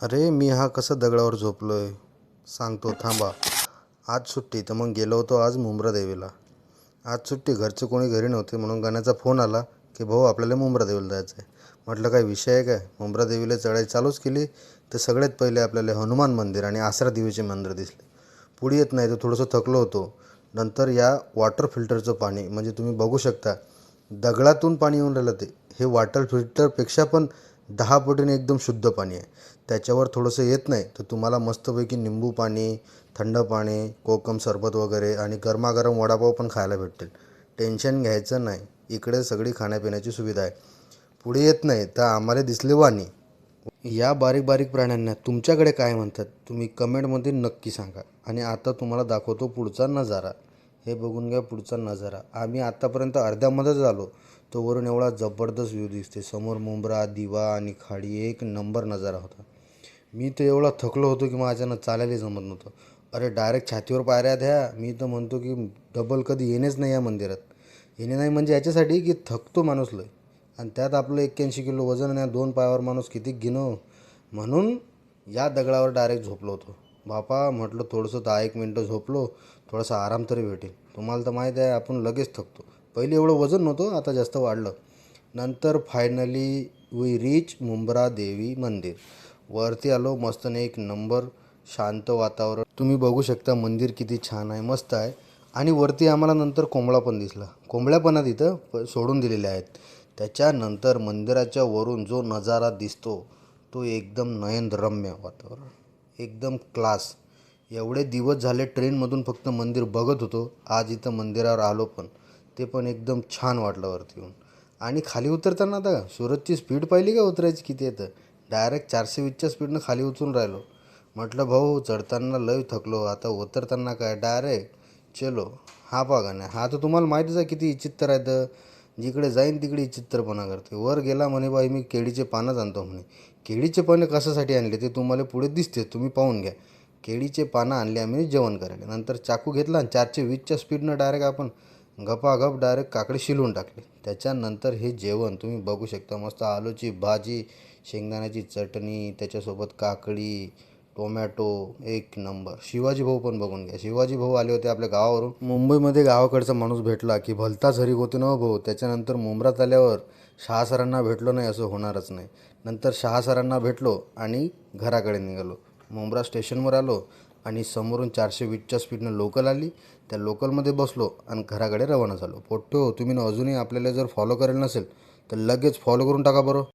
अरे मी हा कसं दगडावर झोपलो आहे सांगतो थांबा. आज सुट्टी तर मग गेलो होतो आज मुंब्रा देवीला आज सुट्टी घरचे कोणी घरी नव्हते म्हणून गाण्याचा फोन आला की भाऊ आपल्याला मुंब्रा देवीला जायचं आहे म्हटलं काय विषय आहे काय? मुंब्रा देवीला चढाई चालूच केली तर सगळ्यात पहिले आपल्याला हनुमान मंदिर आणि आसरा देवीचे मंदिर दिसले. पुढे येत नाही तर थोडंसं थकलो होतो. नंतर या वॉटर फिल्टरचं पाणी म्हणजे तुम्ही बघू शकता दगडातून पाणी येऊन राहिलं ते. हे वॉटर फिल्टरपेक्षा पण दहा पटीने एकदम शुद्ध पाणी आहे. त्याच्यावर थोडंसं येत नाही तर तुम्हाला मस्तपैकी निंबू पाणी थंड पाणी कोकम सरबत वगैरे आणि गरमागरम वडापाव पण खायला भेटतील. टेन्शन घ्यायचं नाही. इकडे सगळी खाण्यापिण्याची सुविधा आहे. पुढे येत नाही तर आम्हाला दिसले वाणी. या बारीक बारीक प्राण्यांना तुमच्याकडे काय म्हणतात तुम्ही कमेंटमध्ये नक्की सांगा. आणि आता तुम्हाला दाखवतो पुढचा नजारा. हे बघून घ्या पुढचा नजारा. आम्ही आत्तापर्यंत अर्ध्यामध्येच आलो. तो वरून एवढा जबरदस्त व्ह्यू दिसते समोर मुंब्रा दिवा आणि खाडी एक नंबर नजारा होता. मी तर एवढा थकलो होतो की माझ्यानं चालायला जमत नव्हतं. अरे डायरेक्ट छातीवर पायऱ्या द्या. मी तर म्हणतो की डबल कधी येणेच नाही या मंदिरात. येणे नाही म्हणजे याच्यासाठी की थकतो माणूस लय. आणि त्यात आपलं एक्क्याऐंशी किलो वजन आणि या दोन पायावर माणूस किती गिनो म्हणून या दगडावर डायरेक्ट झोपलो होतो. बापा म्हटलं थोडंसं दहा एक मिनटं झोपलो थोडासा आराम तरी भेटेल. तुम्हाला तर माहीत आहे आपण लगेच थकतो. पहिले एवढं वजन नव्हतं आता जास्त वाढलं. नंतर फायनली वी रीच मुंब्रा देवी मंदिर. वरती आलो मस्तने एक नंबर शांत वातावरण. तुम्ही बघू शकता मंदिर किती छान आहे मस्त आहे. आणि वरती आम्हाला नंतर कोंबडा पण दिसला. कोंबड्या पण प- सोडून दिलेल्या आहेत. त्याच्यानंतर मंदिराच्या वरून जो नजारा दिसतो तो एकदम नयनरम्य वातावरण. एकदम क्लास एवढे दिवस झाले ट्रेनमधून फक्त मंदिर बघत होतो. आज इथं मंदिरावर आलो पण. ते पण एकदम छान वाटलं वरती येऊन. आणि खाली उतरताना आता सुरतची स्पीड पाहिली का उतरायची किती येतं? डायरेक्ट चारशे वीसच्या स्पीडनं खाली उतरून राहिलो. म्हटलं भाऊ चढताना लय थकलो. आता उतरताना काय? डायरेक्ट चलो. हा बघा नाही हा तर तुम्हाला माहितीच आहे किती चित्तर आहे तर. जिकडे जाईन तिकडे चित्रपणा करते. वर गेला म्हणे बाई मी केळीचे पानंच आणतो म्हणे. केळीचे पानं कशासाठी आणले ते तुम्हाला पुढे दिसते तुम्ही पाहून घ्या. केळीचे पानं आणले आम्ही जेवण करायला. नंतर चाकू घेतला आणि चारशे वीसच्या स्पीडनं डायरेक्ट आपण गपागप डायरेक्ट काकडे शिलून टाकले. त्याच्यानंतर हे जेवण तुम्ही बघू शकता मस्त आलूची भाजी शेंगदाण्याची चटणी त्याच्यासोबत काकडी टोमॅटो एक नंबर शिवाजी भाऊ पण बघून घ्या. शिवाजी भाऊ आले होते आपल्या गावावरून. मुंबईमध्ये गावाकडचा माणूस भेटला की भलताच हरी होते ना भाऊ. त्याच्यानंतर मुंब्रात आल्यावर शहा सरांना भेटलो नाही असं होणारच नाही. नंतर शहा सरांना भेटलो आणि घराकडे निघालो. मुंब्रा स्टेशनवर आलो आणि समोरून चारशे वीसच्या स्पीडनं लोकल आली. त्या लोकलमध्ये बसलो आणि घराकडे रवाना झालो. पोट्टो तुम्ही ना अजूनही आपल्याला जर फॉलो करेल नसेल तर लगेच फॉलो करून टाका बरं.